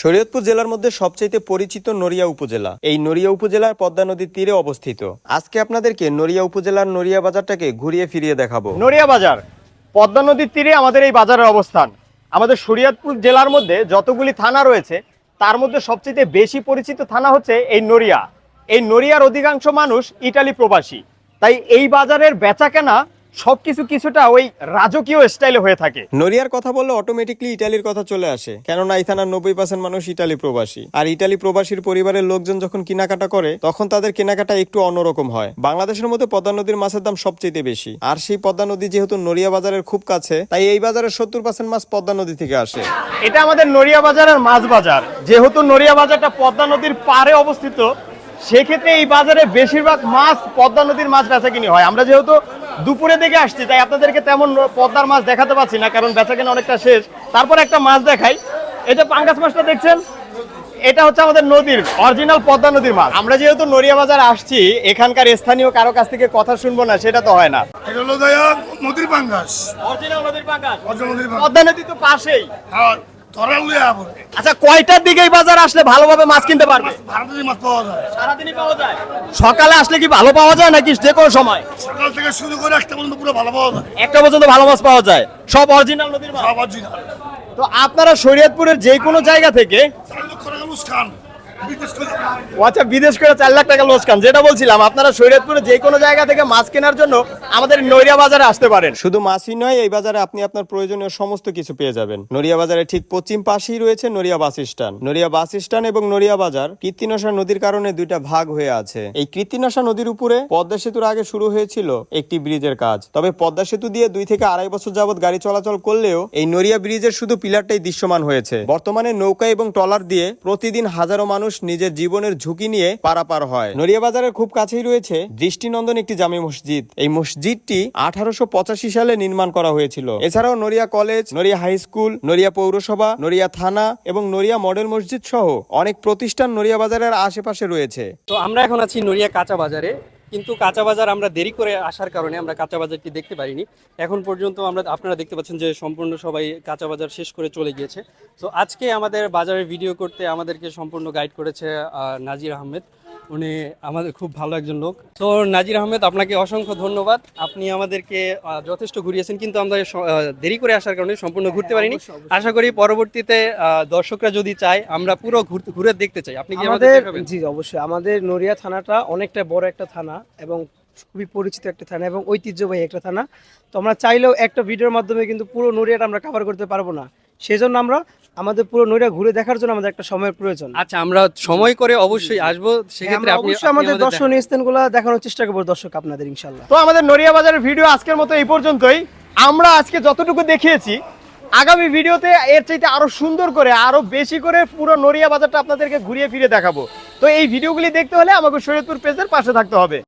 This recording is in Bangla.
শরীয়তপুর জেলার মধ্যে সবচাইতে পরিচিত নড়িয়া উপজেলা। এই নড়িয়া উপজেলার পদ্মা নদীর তীরে অবস্থিত। আজকে আপনাদেরকে নড়িয়া উপজেলার নড়িয়া বাজারটাকে ঘুরিয়ে ফিরিয়ে দেখাবো। নড়িয়া বাজার, পদ্মা নদীর তীরে আমাদের এই বাজারের অবস্থান। আমাদের শরীয়তপুর জেলার মধ্যে যতগুলি থানা রয়েছে, তার মধ্যে সবচেয়ে বেশি পরিচিত থানা হচ্ছে এই নড়িয়া। এই নড়িয়ার অধিকাংশ মানুষ ইটালি প্রবাসী। তাই এই বাজারের বেচা কেনা সবকিছু কিছুটা ওই রাজকীয় স্টাইলে হয়ে থাকে। নড়িয়ার কথা বললে অটোমেটিকলি ইটালির কথা চলে আসে। কেননা থানার নব্বই পার্সেন্ট মানুষ ইটালি প্রবাসী। আর ইটালি প্রবাসীর পরিবারের লোকজন যখন কেনাকাটা করে তখন তাদের কেনাকাটা একটু অন্যরকম হয়। বাংলাদেশের মধ্যে পদ্মা নদীর মাছের দাম সবচেয়ে বেশি। আর সেই পদ্মা নদী যেহেতু নড়িয়া বাজারের খুব কাছে তাই এই বাজারের সত্তর পার্সেন্ট মাছ পদ্মা নদী থেকে আসে। এটা আমাদের নড়িয়া বাজারের মাছ বাজার। যেহেতু নড়িয়া বাজারটা পদ্মা নদীর পাড়ে অবস্থিত সেক্ষেত্রে এই বাজারে বেশিরভাগ মাছ পদ্মা নদীর মাছ বেচা কিনি হয়। আমরা যেহেতু দুপুরে দিকে আসছি তাই আপনাদেরকে তেমন পদ্মার মাছ দেখাতে পারছি না কারণ বেচা কিনা অনেকটা শেষ। তারপর একটা মাছ দেখাই। এই যে পাঙ্গাস মাছটা দেখছেন? এটা হচ্ছে আমাদের নদীর অরিজিনাল পদ্মা নদীর মাছ। আমরা যেহেতু নড়িয়া বাজার আসছি এখানকার স্থানীয় কারও কাছ থেকে কথা শুনব না সেটা তো হয় না। এটা হলো নদীর পাঙ্গাস। অরিজিনাল নদীর পাঙ্গাস। পদ্মা নদী তো পাশেই। আর ধরা লইয়া পরে আচ্ছা কয়টার দিকে এই বাজার আসলে ভালোভাবে মাছ কিনতে পারবে? ভারতের মাছ পাওয়া যায়। সারাদিনই পাওয়া যায়? সকালে আসলে কি ভালো পাওয়া যায় নাকি যে কোনো সময়? সকাল থেকে শুরু করে একটা পর্যন্ত পুরো ভালো পাওয়া যায়। একটা পর্যন্ত ভালো মাছ পাওয়া যায়। সব অরিজিনাল নদীর মাছ? সব অরিজিনাল তো আপনারা শরীয়তপুরের যে কোনো জায়গা থেকে চার লক্ষ টাকা আচ্ছা বিদেশ করে চার লাখ টাকা লোসকান যেটা বলছিলাম, আপনারা শরীয়তপুরে যে কোনো জায়গা থেকে মাছ কেনার জন্য আমাদের নৈরিয়া বাজারে আসতে পারেন। শুধু মাছই নয়, এই বাজারে আপনি আপনার প্রয়োজনীয় সমস্ত কিছু পেয়ে যাবেন। নড়িয়া বাজারে ঠিক পশ্চিম পাশেই রয়েছে Naria bus stand. Naria bus stand এবং নড়িয়া বাজার কৃত্তিনশা নদীর কারণে দুইটা ভাগ হয়ে আছে। এই কৃত্তিনশা নদীর উপরে পদ্মা সেতুর আগে শুরু হয়েছিল একটি ব্রিজের কাজ। তবে পদ্মা সেতু দিয়ে দুই থেকে আড়াই বছর যাবত গাড়ি চলাচল করলেও এই নড়িয়া ব্রিজের শুধু পিলারটাই দৃশ্যমান হয়েছে। বর্তমানে নৌকা এবং ট্রলার দিয়ে প্রতিদিন হাজারো মানুষ নিজের জীবনের ঝুঁকি নিয়ে পারাপার হয়। নড়িয়া বাজারের খুব কাছেই রয়েছে দৃষ্টিনন্দন একটি জামে মসজিদ। এই মসজিদটি আঠারোশো পঁচাশি সালে নির্মাণ করা হয়েছিল। এছাড়াও Naria college, Naria high school, Naria পৌরসভা, নড়িয়া থানা এবং নড়িয়া মডেল মসজিদ সহ অনেক প্রতিষ্ঠান নড়িয়া বাজারের আশেপাশে রয়েছে। তো আমরা এখন আছি নড়িয়া কাঁচা বাজারে। কিন্তু কাঁচা বাজার আমরা দেরি করে আসার কারণে আমরা কাঁচা বাজারটি দেখতে পারিনি। এখন পর্যন্ত আমরা, আপনারা দেখতে পাচ্ছেন যে সম্পূর্ণ সবাই কাঁচা বাজার শেষ করে চলে গিয়েছে। তো আজকে আমাদের বাজারের ভিডিও করতে আমাদেরকে সম্পূর্ণ গাইড করেছে নাজির আহমেদ। উনি আমাদের খুব ভালো একজন লোক। তো নাজির আহমেদ আপনাকে অসংখ্য ধন্যবাদ। আপনি আমাদেরকে যথেষ্ট ঘুরিয়েছেন কিন্তু আমরা দেরি করে আসার কারণে সম্পূর্ণ ঘুরতে পারিনি। আশা করি পরবর্তীতে দর্শকরা যদি চায় আমরা পুরো ঘুরতে- ঘুরে দেখতে চাই। আপনি কি আমাদের জি অবশ্যই। আমাদের নড়িয়া থানাটা অনেকটা বড় একটা থানা এবং খুবই পরিচিত একটা থানা এবং ঐতিহ্যবাহী একটা থানা। তো আমরা চাইলেও একটা ভিডিওর মাধ্যমে কিন্তু পুরো নড়িয়াটা আমরা কাভার করতে পারব না। সেজন্য আমরা আমাদের পুরো নড়িয়া ঘুরে দেখার জন্য আমাদের একটা সময়ের প্রয়োজন। আচ্ছা আমরা সময় করে অবশ্যই আসব। সেক্ষেত্রে আমরা আপনি অবশ্যই আমাদের আমাদের দর্শনীয় স্থানগুলো দেখানোর চেষ্টা করব দর্শক আপনাদের ইনশাল্লাহ তো আমাদের নড়িয়া বাজারের ভিডিও আজকের মতো এই পর্যন্তই। আমরা আজকে যতটুকু দেখিয়েছি আগামী ভিডিওতে এর চাইতে আরও সুন্দর করে আরও বেশি করে পুরো নড়িয়া বাজারটা আপনাদেরকে ঘুরিয়ে ফিরে দেখাবো। তো এই ভিডিওগুলি দেখতে হলে আমাকে শরীয়তপুর পেজের পাশে থাকতে হবে।